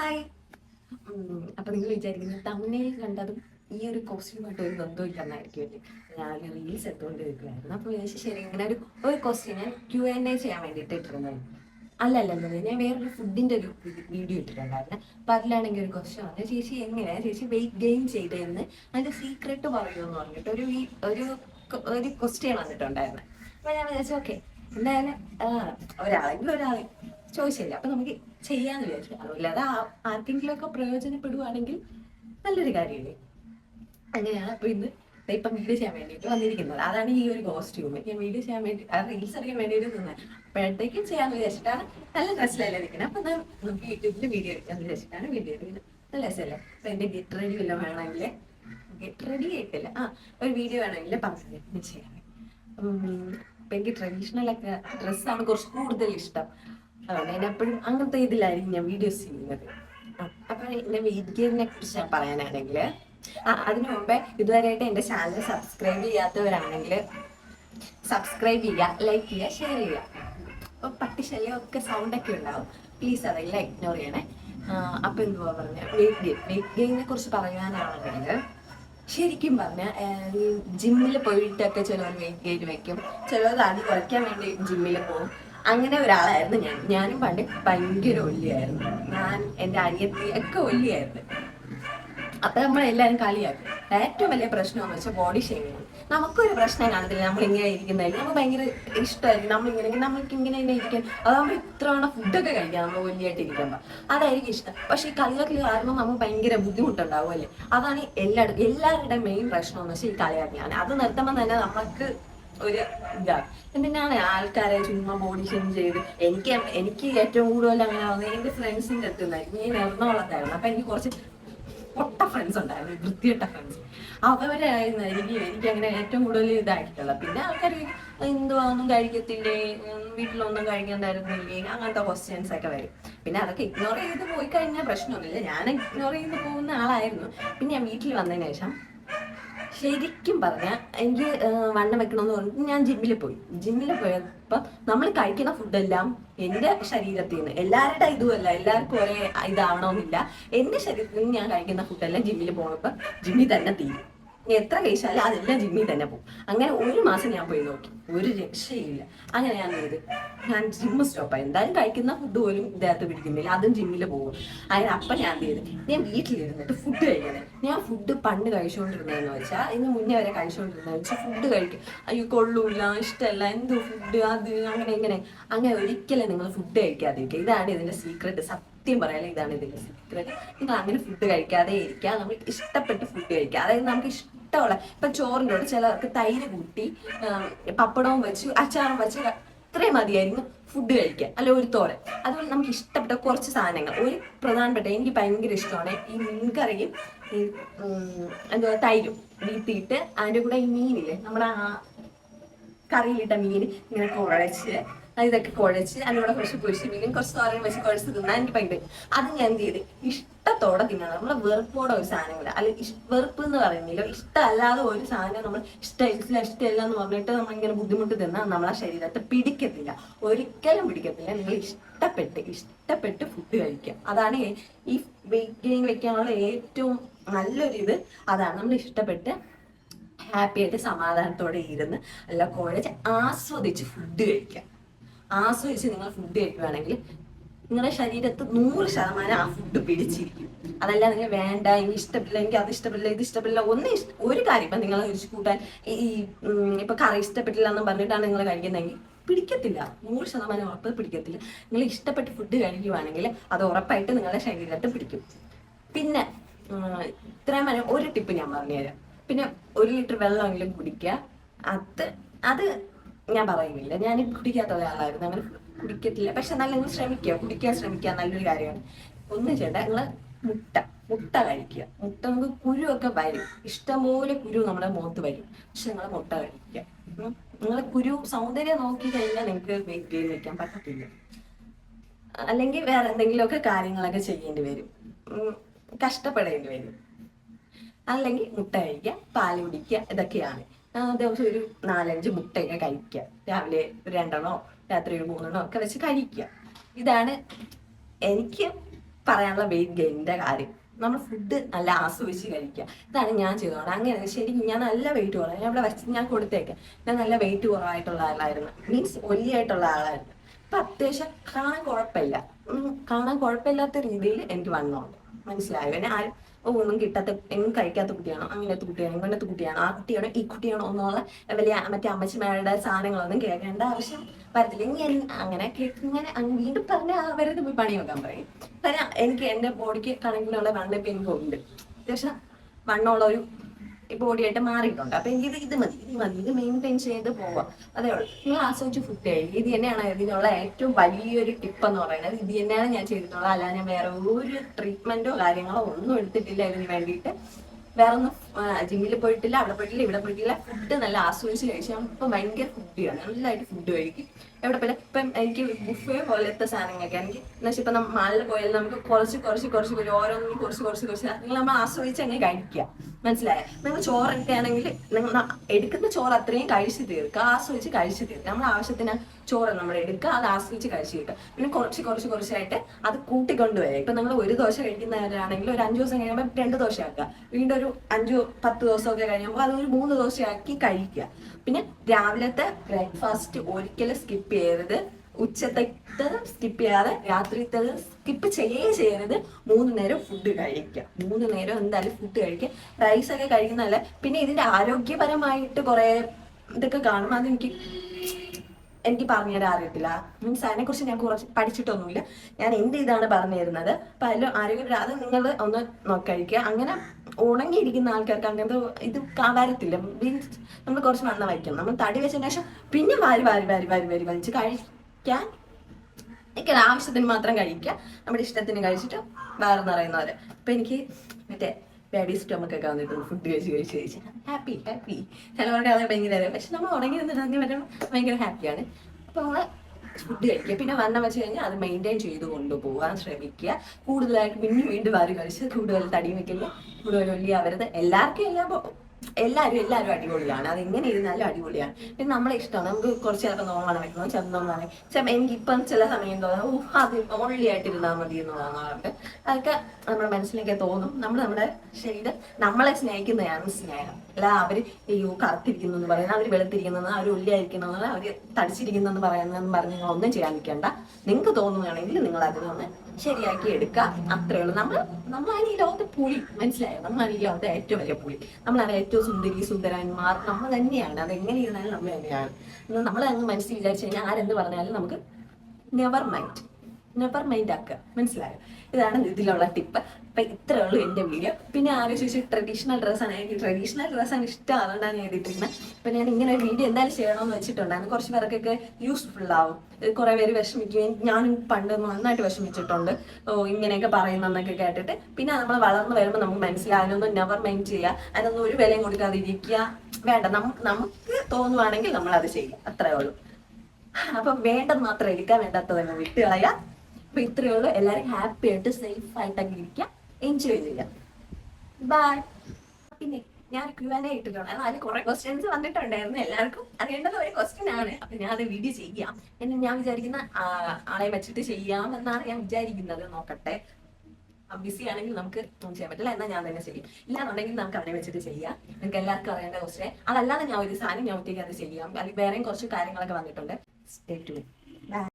Hi അപ്പൊ നിങ്ങൾ വിചാരിക്കുന്നത് തമിഴിൽ കണ്ടതും ഈ ഒരു കോസ്റ്റ്യൂമായിട്ട് ഒരു ബന്ധമില്ലെന്നായിരിക്കും അല്ലേ? ഞാൻ റീൽസ് എടുത്തുകൊണ്ട് ഇരിക്കുമായിരുന്നു അപ്പൊ വിചാരിച്ചു ശരി ഇങ്ങനെ ഒരു ഒരു ക്വസ്റ്റ്യൻ ഞാൻ ക്യു എൻ എ ചെയ്യാൻ വേണ്ടിയിട്ട് ഇട്ടിരുന്നത്. അല്ലല്ല അല്ല അല്ല ഞാൻ വേറൊരു ഫുഡിന്റെ ഒരു വീഡിയോ ഇട്ടിട്ടുണ്ടായിരുന്നു. അപ്പൊ അതിലാണെങ്കിൽ ഒരു ക്വസ്റ്റ്യൻ വന്നു. ചേച്ചി എങ്ങനെയാ? ചേച്ചി വെയിറ്റ് ഗെയിൻ ചെയ്തതെന്ന് അതിന്റെ സീക്രട്ട് പറയുമെന്ന് പറഞ്ഞിട്ട് ഒരു ഒരു ഒരു ക്വസ്റ്റ്യൻ വന്നിട്ടുണ്ടായിരുന്നു. അപ്പൊ ഞാൻ വിചാരിച്ചു ഓക്കെ എന്തായാലും ഒരാളെങ്കിലും ഒരാളെ ചോദിച്ചില്ല? അപ്പൊ നമുക്ക് ചെയ്യാന്ന് വിചാരിച്ചു. അറിയില്ലാതെ ആർക്കെങ്കിലും ഒക്കെ പ്രയോജനപ്പെടുവാണെങ്കിൽ നല്ലൊരു കാര്യമല്ലേ? അങ്ങനെയാണ് അപ്പൊ ഇന്ന് ഇപ്പം വീഡിയോ ചെയ്യാൻ വേണ്ടിയിട്ട് വന്നിരിക്കുന്നത്. അതാണ് ഈ ഒരു കോസ്റ്റ്യൂം ഞാൻ വീഡിയോ ചെയ്യാൻ വേണ്ടി റീൽസ് അറിയാൻ വേണ്ടിയിട്ട് നിന്നത് അപ്പോഴത്തേക്കും ചെയ്യാന്ന് വിചാരിച്ചിട്ടാണ് നല്ല ഡ്രസ്സിലല്ലേ നിൽക്കുന്നത് അപ്പൊ നമുക്ക് യൂട്യൂബിൽ വീഡിയോ എടുക്കാന്ന് വിചാരിച്ചിട്ടാണ് വീഡിയോ എടുക്കുന്നത്. നല്ല രസമല്ലേ? അപ്പൊ എന്റെ ഗെറ്റ് റെഡി വല്ലതും വേണമെങ്കിൽ ഗെറ്റ് റെഡി ആയിട്ടില്ല. ആ ഒരു വീഡിയോ വേണമെങ്കിൽ പറഞ്ഞു ചെയ്യാം. അപ്പൊ എനിക്ക് ട്രഡീഷണൽ ഒക്കെ ഡ്രസ്സാണ് കുറച്ച് കൂടുതൽ ഇഷ്ടം. അതുകൊണ്ട് ഞാൻ എപ്പോഴും അങ്ങനത്തെ ഇതിലായിരിക്കും ഞാൻ വീഡിയോസ് ചെയ്യുന്നത്. അപ്പൊ എന്റെ വെയിറ്റ് ഗെയിനിനെ കുറിച്ച് ഞാൻ പറയാനാണെങ്കിൽ ആ അതിനു മുമ്പേ ഇതുവരെയായിട്ട് എന്റെ ചാനൽ സബ്സ്ക്രൈബ് ചെയ്യാത്തവരാണെങ്കിൽ സബ്സ്ക്രൈബ് ചെയ്യുക ലൈക്ക് ചെയ്യുക ഷെയർ ചെയ്യുക. അപ്പൊ പട്ടിശല്യം ഒക്കെ സൗണ്ട് ഒക്കെ ഉണ്ടാവും. പ്ലീസ് അതെല്ലാം ഇഗ്നോർ ചെയ്യണേ. അപ്പൊ എന്തുവാ പറഞ്ഞ? വെയിറ്റ് ഗെയിൻ വെയിറ്റ് ഗെയിനെ കുറിച്ച് പറയാനാണെങ്കിൽ ശരിക്കും പറഞ്ഞ ഈ ജിമ്മിൽ പോയിട്ടൊക്കെ ചിലവർ വെയിറ്റ് ഗെയിൻ വെക്കും. ചിലവർ അത് കുറയ്ക്കാൻ വേണ്ടി ജിമ്മിൽ പോകും. അങ്ങനെ ഒരാളായിരുന്നു ഞാൻ. ഞാനും പണ്ട് ഭയങ്കര ഒല്ലിയായിരുന്നു. ഞാൻ എന്റെ അനിയത്തി ഒക്കെ ഒല്ലിയായിരുന്നു. അപ്പൊ നമ്മളെല്ലാരും കളിയാക്കും. ഏറ്റവും വലിയ പ്രശ്നം എന്ന് വെച്ചാൽ ബോഡി ഷേമിങ് നമുക്കൊരു പ്രശ്നം കാണത്തില്ല. നമ്മളിങ്ങനെ ഇരിക്കുന്നതായിരിക്കും നമുക്ക് ഭയങ്കര ഇഷ്ടമായിരിക്കും. നമ്മളിങ്ങനെ നമ്മൾക്ക് ഇങ്ങനെ തന്നെ ഇരിക്കാൻ. അതാകുമ്പോൾ ഇത്ര ഇത്രവണ ഫുഡൊക്കെ കഴിക്കാം. നമ്മൾ വലിയായിട്ട് ഇരിക്കുമ്പോൾ അതായിരിക്കും ഇഷ്ടം. പക്ഷെ ഈ കളിയാക്കൽ കാരണം നമുക്ക് ഭയങ്കര ബുദ്ധിമുട്ടുണ്ടാവും അല്ലേ? അതാണ് എല്ലായിടത്തും എല്ലാവരുടെ മെയിൻ പ്രശ്നം എന്ന് വെച്ചാൽ ഈ കളിയാക്കലാണ് അത് നിർത്തുമ്പോൾ തന്നെ നമുക്ക് ഒരു ഇതാണ് എന്തിനാണ് ആൾക്കാരെ ചുമ്മാ ബോഡി ഷെയിം ചെയ്ത് എനിക്ക് എനിക്ക് ഏറ്റവും കൂടുതൽ അങ്ങനെ ആവുന്നത് എന്റെ ഫ്രണ്ട്സിന്റെ അടുത്ത് നിന്നായിരുന്നു ഞാൻ എറണാകുളത്തായിരുന്നു. അപ്പൊ എനിക്ക് കുറച്ച് പൊട്ട ഫ്രണ്ട്സ് ഉണ്ടായിരുന്നു വൃത്തിയിട്ട ഫ്രണ്ട്സ് അവരായിരുന്നു എനിക്ക് എനിക്ക് അങ്ങനെ ഏറ്റവും കൂടുതൽ ഇതായിട്ടുള്ള പിന്നെ ആൾക്കാർ എന്തുവാ ഒന്നും കഴിക്കത്തില്ലേ? വീട്ടിലൊന്നും കഴിക്കണ്ടായിരുന്നില്ലേ അങ്ങനത്തെ ക്വസ്റ്റ്യൻസ് ഒക്കെ വരും. പിന്നെ അതൊക്കെ ഇഗ്നോർ ചെയ്ത് പോയി കഴിഞ്ഞാൽ പ്രശ്നമൊന്നുമില്ല. ഞാൻ ഇഗ്നോർ ചെയ്ത് പോകുന്ന ആളായിരുന്നു. പിന്നെ ഞാൻ വീട്ടിൽ വന്നതിന് ശേഷം ശരിക്കും പറഞ്ഞാൽ എനിക്ക് വണ്ണം വെക്കണമെന്ന് പറഞ്ഞിട്ട് ഞാൻ ജിമ്മിൽ പോയി. ജിമ്മിൽ പോയപ്പോൾ നമ്മൾ കഴിക്കുന്ന ഫുഡെല്ലാം എന്റെ ശരീരത്തിൽ നിന്ന് എല്ലാവരുടെ ഇതുമല്ല എല്ലാവർക്കും ഒരേ ഇതാവണമെന്നില്ല എന്റെ ശരീരത്തിൽ നിന്ന് ഞാൻ കഴിക്കുന്ന ഫുഡെല്ലാം ജിമ്മിൽ പോകുമ്പോൾ ജിമ്മിൽ തന്നെ തീരും. എത്ര കഴിച്ചാലും അതെല്ലാം ജിമ്മിൽ തന്നെ പോകും. അങ്ങനെ ഒരു മാസം ഞാൻ പോയി നോക്കി. ഒരു രക്ഷയില്ല. അങ്ങനെ ഞാൻ ചെയ്ത് ഞാൻ ജിമ്മ് സ്റ്റോപ്പായി എന്തായാലും കഴിക്കുന്ന ഫുഡ് പോലും ഇദ്ദേഹത്ത് പിടിക്കുന്നില്ല. അതും ജിമ്മിൽ പോകും. അങ്ങനെ അപ്പം ഞാൻ ചെയ്ത്? ഞാൻ വീട്ടിലിരുന്നിട്ട് ഫുഡ് കഴിക്കണേ ഞാൻ ഫുഡ് പണ്ട് കഴിച്ചുകൊണ്ടിരുന്നതെന്ന് വെച്ചാൽ ഇന്ന് മുന്നേ വരെ കഴിച്ചുകൊണ്ടിരുന്നതെന്ന് വെച്ചാൽ ഫുഡ് കഴിക്കും. അയ്യോ കൊള്ളൂല ഇഷ്ടമല്ല എന്തോ ഫുഡ് അത് അങ്ങനെ ഇങ്ങനെ. അങ്ങനെ ഒരിക്കലും നിങ്ങൾ ഫുഡ് കഴിക്കാതിരിക്കുക. ഇതാണ് ഇതിന്റെ സീക്രട്ട് സത്യം. പറയാൻ ഇതാണ് ഇതിന്റെ സീക്രട്ട് നിങ്ങൾ അങ്ങനെ ഫുഡ് കഴിക്കാതെ ഇരിക്കുക നമ്മൾ ഇഷ്ടപ്പെട്ട് ഫുഡ് കഴിക്കുക. അതായത് നമുക്ക് ഇഷ്ടമുള്ള ഇപ്പൊ ചോറിന്റെ കൂടെ ചിലർക്ക് തൈര് കൂട്ടി പപ്പടവും വെച്ച് അച്ചാറും വെച്ച് അത്രയും മതിയായിരുന്നു ഫുഡ് കഴിക്കുക. അല്ല ഒരു തോരൻ. അതുപോലെ നമുക്ക് ഇഷ്ടപ്പെട്ട കുറച്ച് സാധനങ്ങൾ. ഒരു പ്രധാനപ്പെട്ട എനിക്ക് ഭയങ്കര ഇഷ്ടമാണ് ഈ മീൻകറിയും ഈ ഉം, എന്തുവാ തൈരും വീട്ടിയിട്ട് അതിന്റെ കൂടെ ഈ മീനില്ലേ നമ്മുടെ ആ കറിയിലിട്ട മീൻ ഇങ്ങനെ കുഴച്ച് ഇതൊക്കെ കുഴച്ച് അതിന്റെ കൂടെ കുറച്ച് മീനും കുറച്ച് തോരൻ വെച്ച് കുഴച്ച് തിന്നാൻ എനിക്ക് ഭയങ്കര അത് ഞാൻ എന്ത് ചെയ്ത്? ഇഷ്ടത്തോടെ തിന്നണം നമ്മളെ വെറുപ്പോടെ ഒരു സാധനമില്ല. അല്ല വെറുപ്പ് എന്ന് പറയുന്നില്ല. ഇഷ്ടമല്ലാതെ ഒരു സാധനം നമ്മൾ ഇഷ്ടമില്ല ഇഷ്ടമില്ല എന്ന് പറഞ്ഞിട്ട് നമ്മളിങ്ങനെ ബുദ്ധിമുട്ട് തിന്നാൽ നമ്മളെ ശരീരത്തെ പിടിക്കത്തില്ല. ഒരിക്കലും പിടിക്കത്തില്ല. നിങ്ങൾ ഇഷ്ടപ്പെട്ട് ഇഷ്ടപ്പെട്ട് ഫുഡ് കഴിക്കുക. അതാണ് ഈ വെയിറ്റ് വെക്കാനുള്ള ഏറ്റവും നല്ലൊരു ഇത്. അതാണ് നമ്മൾ ഇഷ്ടപ്പെട്ട് ഹാപ്പി ആയിട്ട് സമാധാനത്തോടെ ഇരുന്ന് അല്ല കോളേജ് ആസ്വദിച്ച് ഫുഡ് കഴിക്കുക. ആസ്വദിച്ച് നിങ്ങൾ ഫുഡ് കഴിക്കുകയാണെങ്കിൽ നിങ്ങളുടെ ശരീരത്ത് നൂറ് ശതമാനം ആ ഫുഡ് പിടിച്ചിരിക്കും. അതല്ല നിങ്ങൾ വേണ്ട ഇനി ഇഷ്ടപ്പെടില്ല എനിക്ക് അത് ഇഷ്ടപ്പെടില്ല ഇത് ഇഷ്ടപ്പെടില്ല ഒന്നും ഒരു കാര്യം ഇപ്പം നിങ്ങൾ ഒഴിച്ച് കൂട്ടാൻ ഈ ഇപ്പം കറി ഇഷ്ടപ്പെട്ടില്ല എന്ന് പറഞ്ഞിട്ടാണ് നിങ്ങൾ കഴിക്കുന്നതെങ്കിൽ പിടിക്കത്തില്ല. നൂറ് ശതമാനം ഉറപ്പ് പിടിക്കത്തില്ല. നിങ്ങൾ ഇഷ്ടപ്പെട്ട് ഫുഡ് കഴിക്കുവാണെങ്കിൽ അത് ഉറപ്പായിട്ട് നിങ്ങളുടെ ശരീരത്ത് പിടിക്കും. പിന്നെ ഇത്രയും വരെ ഒരു ടിപ്പ് ഞാൻ പറഞ്ഞുതരാം. പിന്നെ ഒരു ലിറ്റർ വെള്ളമെങ്കിലും കുടിക്കുക. അത് അത് ഞാൻ പറയുന്നില്ല. ഞാൻ കുടിക്കാത്ത ഒരാളായിരുന്നു. അങ്ങനെ കുടിക്കത്തില്ല. പക്ഷെ എന്നാലും നിങ്ങൾ ശ്രമിക്കുക കുടിക്കാൻ ശ്രമിക്കുക. നല്ലൊരു കാര്യമാണ്. ഒന്ന് ചെയ്യണ്ട. നിങ്ങൾ മുട്ട. മുട്ട കഴിക്കുക. മുട്ട നമുക്ക് കുരുവൊക്കെ വരും. ഇഷ്ടംപോലെ കുരു നമ്മുടെ മുഖത്ത് വരും. പക്ഷെ നിങ്ങൾ മുട്ട കഴിക്കുക. നിങ്ങൾ കുരു സൗന്ദര്യം നോക്കി കഴിഞ്ഞാൽ നിങ്ങൾക്ക് വെയിറ്റ് ഗെയിൻ വെക്കാൻ പറ്റത്തില്ല. അല്ലെങ്കിൽ വേറെ എന്തെങ്കിലുമൊക്കെ കാര്യങ്ങളൊക്കെ ചെയ്യേണ്ടി വരും. കഷ്ടപ്പെടേണ്ടി വരും. അല്ലെങ്കിൽ മുട്ട കഴിക്കുക പാൽ കുടിക്കുക ഇതൊക്കെയാണ്. ദിവസം ഒരു നാലഞ്ച് മുട്ടയൊക്കെ കഴിക്കുക. രാവിലെ ഒരു രണ്ടെണ്ണോ രാത്രി ഒരു മൂന്നെണ്ണോ ഒക്കെ വെച്ച് കഴിക്കുക. ഇതാണ് എനിക്ക് പറയാനുള്ള വെയിറ്റ് ഗെയിനിന്റെ കാര്യം. നമ്മൾ ഫുഡ് നല്ല ആസ്വദിച്ച് കഴിക്കുക. ഇതാണ് ഞാൻ ചെയ്തോളാം അങ്ങനെ ശരിക്കും ഞാൻ നല്ല വെയിറ്റ് കുറവാണ് ഞാൻ ഇവിടെ വെച്ച് ഞാൻ കൊടുത്തേക്കാം. ഞാൻ നല്ല വെയിറ്റ് കുറവായിട്ടുള്ള ആളായിരുന്നു. മീൻസ് ഒല്ലിയായിട്ടുള്ള ആളായിരുന്നു. അപ്പൊ അത്യാവശ്യം കാണാൻ കുഴപ്പമില്ല. കാണാൻ കുഴപ്പമില്ലാത്ത രീതിയിൽ എനിക്ക് വന്നോണ്ട്. മനസ്സിലായോ? എന്നെ ആരും ഒന്നും കിട്ടാത്ത എങ്ങും കഴിക്കാത്ത കുട്ടിയാണോ? അങ്ങനത്തെ കുട്ടിയാണോ? ഇങ്ങനത്തെ കുട്ടിയാണോ? ആ കുട്ടിയാണോ? ഈ കുട്ടിയാണോ? എന്നുള്ള വലിയ മറ്റേ അമ്മച്ചിമാരുടെ സാധനങ്ങളൊന്നും കേൾക്കേണ്ട ആവശ്യം വരത്തില്ല. ഇനി എൻ- അങ്ങനെ ഇങ്ങനെ വീണ്ടും പറഞ്ഞ അവരത് പോയി പണി നോക്കാൻ പറയും. കാരണം എനിക്ക് എന്റെ ബോഡിക്ക് കണക്കിനുള്ള വണ്ണപ്പ് പോകുന്നുണ്ട്. അത്യാവശ്യം വണ്ണമുള്ള ഒരു ബോഡിയായിട്ട് മാറിയിട്ടുണ്ട്. അപ്പൊ എനിക്ക് ഇത് ഇത് മതി ഇത് മതി ഇത് മെയിന്റെയിൻ ചെയ്ത് പോവാം. അതേ ഉള്ളൂ. നിങ്ങൾ ആസ്വദിച്ച് ഫുഡ് കഴിക്കും. ഇത് തന്നെയാണ് ഇതിനുള്ള ഏറ്റവും വലിയൊരു ടിപ്പ് എന്ന് പറയുന്നത്. ഇത് തന്നെയാണ് ഞാൻ ചെയ്തിട്ടുള്ളത്. അല്ലാതെ ഞാൻ വേറെ ഒരു ട്രീറ്റ്മെന്റോ കാര്യങ്ങളോ ഒന്നും എടുത്തിട്ടില്ല ഇതിന് വേണ്ടിയിട്ട്. വേറെ ഒന്നും ജിമ്മിൽ പോയിട്ടില്ല അവിടെ പോയിട്ടില്ല ഇവിടെ പോയിട്ടില്ല. ഫുഡ് നല്ല ആസ്വദിച്ച് കഴിച്ചു ഇപ്പൊ ഭയങ്കര ഫുഡിയാണ്. നല്ലതായിട്ട് ഫുഡ് കഴിക്കും. എവിടെ പോലെ ഇപ്പം എനിക്ക് ബുഫേ പോലത്തെ സാധനങ്ങളൊക്കെ എനിക്ക് എന്ന് വെച്ചാൽ ഇപ്പൊ നമ്മൾ മാളിൽ പോയാൽ നമുക്ക് കുറച്ച് കുറച്ച് കുറച്ച് കുറച്ച് ഓരോന്നും കുറച്ച് കുറച്ച് കുറച്ച് നിങ്ങൾ നമ്മൾ ആസ്വദിച്ച് അങ്ങനെ കഴിക്കുക. മനസ്സിലായ? നിങ്ങൾ ചോറൊക്കെ ആണെങ്കിൽ നിങ്ങൾ എടുക്കുന്ന ചോറ് അത്രയും കഴിച്ച് തീർക്കുക. ആസ്വദിച്ച് കഴിച്ച് തീർക്കുക. നമ്മൾ ആവശ്യത്തിന് ചോറ് നമ്മൾ എടുക്കുക. അത് ആസ്വദിച്ച് കഴിച്ച് തീർക്കുക പിന്നെ കുറച്ച് കുറച്ച് കുറച്ചായിട്ട് അത് കൂട്ടിക്കൊണ്ടുവരിക ഇപ്പൊ നിങ്ങൾ ഒരു ദോശ കഴിക്കുന്നവരാണെങ്കിൽ ഒരു അഞ്ചു ദിവസം കഴിയുമ്പോൾ രണ്ട് ദോശ ആക്കുക വീണ്ടും ഒരു അഞ്ചു പത്ത് ദിവസമൊക്കെ കഴിയുമ്പോൾ അത് ഒരു മൂന്ന് ദിവസമാക്കി കഴിക്കുക. പിന്നെ രാവിലത്തെ ബ്രേക്ക്ഫാസ്റ്റ് ഒരിക്കലും സ്കിപ്പ് ചെയ്യരുത്. ഉച്ചത്തെ സ്കിപ്പ് ചെയ്യാതെ രാത്രിത്തേത് സ്കിപ്പ് ചെയ്യേ ചെയ്യരുത്. മൂന്ന് നേരം ഫുഡ് കഴിക്കുക. മൂന്ന് നേരം എന്തായാലും ഫുഡ് കഴിക്കുക. റൈസ് ഒക്കെ കഴിക്കുന്നതല്ല. പിന്നെ ഇതിന്റെ ആരോഗ്യപരമായിട്ട് കുറെ ഇതൊക്കെ കാണുമ്പോൾ അതെനിക്ക് എനിക്ക് പറഞ്ഞു തരാൻ അറിയത്തില്ല. മീൻസ് അതിനെ കുറിച്ച് ഞാൻ കുറച്ച് പഠിച്ചിട്ടൊന്നുമില്ല. ഞാൻ എന്ത് ഇതാണ് പറഞ്ഞു തരുന്നത് അപ്പൊ അതിൽ ആരോഗ്യം അത് നിങ്ങൾ ഒന്ന് നോക്കഴിക്കുക അങ്ങനെ ഉണങ്ങിയിരിക്കുന്ന ആൾക്കാർക്ക് അങ്ങനത്തെ ഇത് വരത്തില്ല മീൻസ് നമ്മൾ കുറച്ച് മണ്ണ വയ്ക്കണം. നമ്മൾ തടി വെച്ചതിന് ശേഷം പിന്നെ വാരി വാരി വാരി വാരി വാരി വലിച്ച് കഴിക്കാൻ എനിക്ക് ആവശ്യത്തിന് മാത്രം കഴിക്കുക. നമ്മുടെ ഇഷ്ടത്തിന് കഴിച്ചിട്ട് വേറെ നിറയുന്നവര്. അപ്പൊ എനിക്ക് മറ്റേ ബേബി സ്റ്റോമൊക്കെ ഒക്കെ വന്നിട്ടുണ്ട് ഫുഡ് കഴിച്ച് കഴിച്ച് കഴിച്ച്. ഹാപ്പി ഹാപ്പി ചിലവർക്ക് ആളെ ഭയങ്കര പക്ഷെ നമ്മൾ ഉണങ്ങി നിന്നിട്ട് വരുമ്പോൾ ഭയങ്കര ഹാപ്പിയാണ് അപ്പൊ നമ്മൾ ഫുഡ് കഴിക്കുക. പിന്നെ വണ്ണം വെച്ച് കഴിഞ്ഞാൽ അത് മെയിന്റെയിൻ ചെയ്ത് കൊണ്ടുപോകാൻ ശ്രമിക്കുക. കൂടുതലായിട്ട് പിന്നെ വീണ്ടും വാരി കഴിച്ച് കൂടുതൽ തടി വയ്ക്കില്ല കൂടുതൽ വലിയ അവരത് എല്ലാവർക്കും എല്ലാം എല്ലാവരും എല്ലാവരും അടിപൊളിയാണ്. അത് എങ്ങനെ ഇരുന്നാലും അടിപൊളിയാണ്. പിന്നെ നമ്മളെ ഇഷ്ടമാണ്. നമുക്ക് കുറച്ച് ചിലപ്പോൾ നോക്കണം വെക്കണം ചെന്നോളാണ് ചെ എനിക്ക് ഇപ്പം ചില സമയം തോന്നാം ഓ അത് ഓൺലി ആയിട്ട് ഇരുന്നാൽ മതി എന്ന് തോന്നാറുണ്ട് അതൊക്കെ നമ്മുടെ മനസ്സിലേക്ക് തോന്നും. നമ്മൾ നമ്മുടെ ശരീരം നമ്മളെ സ്നേഹിക്കുന്നതാണ് സ്നേഹം. അല്ല അവർ അയ്യോ കറുത്തിരിക്കുന്നു എന്ന് പറയുന്നത് അവർ വെളുത്തിരിക്കുന്നത് അവർ ഉള്ളിയായിരിക്കുന്നത് അവർ തടിച്ചിരിക്കുന്നെന്ന് പറയുന്നതെന്ന് പറഞ്ഞ് നിങ്ങൾ ഒന്നും ചെയ്യാൻ നിൽക്കേണ്ട. നിങ്ങൾക്ക് തോന്നുകയാണെങ്കിൽ നിങ്ങൾ അതിനൊന്ന് ശരിയാക്കി എടുക്കുക. അത്രേ ഉള്ളൂ. നമ്മൾ നമ്മളാണ് ഈ ലോകത്തെ പുളി. മനസ്സിലായോ? നമ്മളാണ് ഈ ലോകത്തെ ഏറ്റവും വലിയ പുളി. നമ്മളാണ് ഏറ്റവും സുന്ദരി സുന്ദരന്മാർ നമ്മൾ തന്നെയാണ്. അത് എങ്ങനെ ഇരുന്നാലും നമ്മൾ തന്നെയാണ്. നമ്മൾ അങ്ങ് മനസ്സിൽ വിചാരിച്ചു കഴിഞ്ഞാൽ ആരെന്ത് പറഞ്ഞാലും നമുക്ക് നെവർ മൈൻഡ് നെവർ മൈൻഡ് ആക്കുക മനസ്സിലായോ? ഇതാണ് ഇതിലുള്ള ടിപ്പ് അപ്പൊ ഇത്രയേ ഉള്ളൂ എന്റെ വീഡിയോ പിന്നെ ചോദിച്ചു ട്രഡീഷണൽ ഡ്രസ്സാണ് എനിക്ക് ട്രഡീഷണൽ ഡ്രസ്സാണ് ഇഷ്ടം. അതുകൊണ്ടാണ് ഞാൻ ചെയ്തിട്ടിരുന്നത് അപ്പൊ ഞാൻ ഇങ്ങനെ ഒരു വീഡിയോ എന്തായാലും ചെയ്യണമെന്ന് വെച്ചിട്ടുണ്ടായിരുന്നു കുറച്ച് പേർക്കൊക്കെ യൂസ്ഫുൾ ആവും. കുറെ പേര് വിഷമിക്കുകയും ഞാനും പണ്ട് നന്നായിട്ട് വിഷമിച്ചിട്ടുണ്ട്. ഓ ഇങ്ങനെയൊക്കെ പറയുന്നെന്നൊക്കെ കേട്ടിട്ട്. പിന്നെ നമ്മൾ വളർന്നു വരുമ്പോൾ നമുക്ക് മനസ്സിലാകാനൊന്നും നെവർ മൈൻഡ് ചെയ്യുക അതിനൊന്നും ഒരു വിലയും കൊടുക്കാതിരിക്കുക. വേണ്ട. നമുക്ക് നമുക്ക് തോന്നുവാണെങ്കിൽ നമ്മൾ അത് ചെയ്യുക അത്രേ ഉള്ളൂ. അപ്പൊ വേണ്ടത് മാത്രം എടുക്കാൻ വേണ്ടാത്തതെന്ന് വിട്ട് കളയാ അപ്പൊ ഇത്രയേ ഉള്ളൂ. എല്ലാവരും ഹാപ്പി ആയിട്ട് സേഫ് ആയിട്ട് അങ്ങ് ഇരിക്കാം എൻജോയ് ചെയ്യാം ബൈ പിന്നെ ഞാൻ ക്യൂ ആൻഡ് ഇട്ടിട്ടുണ്ട്. അതിൽ കുറെ ക്വസ്റ്റ്യൻസ് വന്നിട്ടുണ്ടായിരുന്നു. എല്ലാവർക്കും അറിയേണ്ടത് ഒരു ക്വസ്റ്റ്യൻ ആണ്. അപ്പൊ ഞാൻ അത് വീഡിയോ ചെയ്യാം. എന്ന് ഞാൻ വിചാരിക്കുന്ന ആളെ വെച്ചിട്ട് ചെയ്യാം എന്നാണ് ഞാൻ വിചാരിക്കുന്നത്. നോക്കട്ടെ. ബിസി ആണെങ്കിൽ നമുക്ക് ഒന്നും ചെയ്യാൻ പറ്റില്ല. എന്നാൽ ഞാൻ തന്നെ ചെയ്യും. ഇല്ലാന്നുണ്ടെങ്കിൽ നമുക്ക് അവനെ വെച്ചിട്ട് ചെയ്യാം. നിങ്ങൾക്ക് എല്ലാവർക്കും അറിയേണ്ട ക്വസ്റ്റ്യൻ അതല്ലാതെ ഞാൻ ഒരു സാധനം ഞാൻ ഒറ്റയ്ക്ക് അത് ചെയ്യാം. അല്ലെങ്കിൽ വേറെയും കുറച്ച് കാര്യങ്ങളൊക്കെ വന്നിട്ടുണ്ട്. Stay to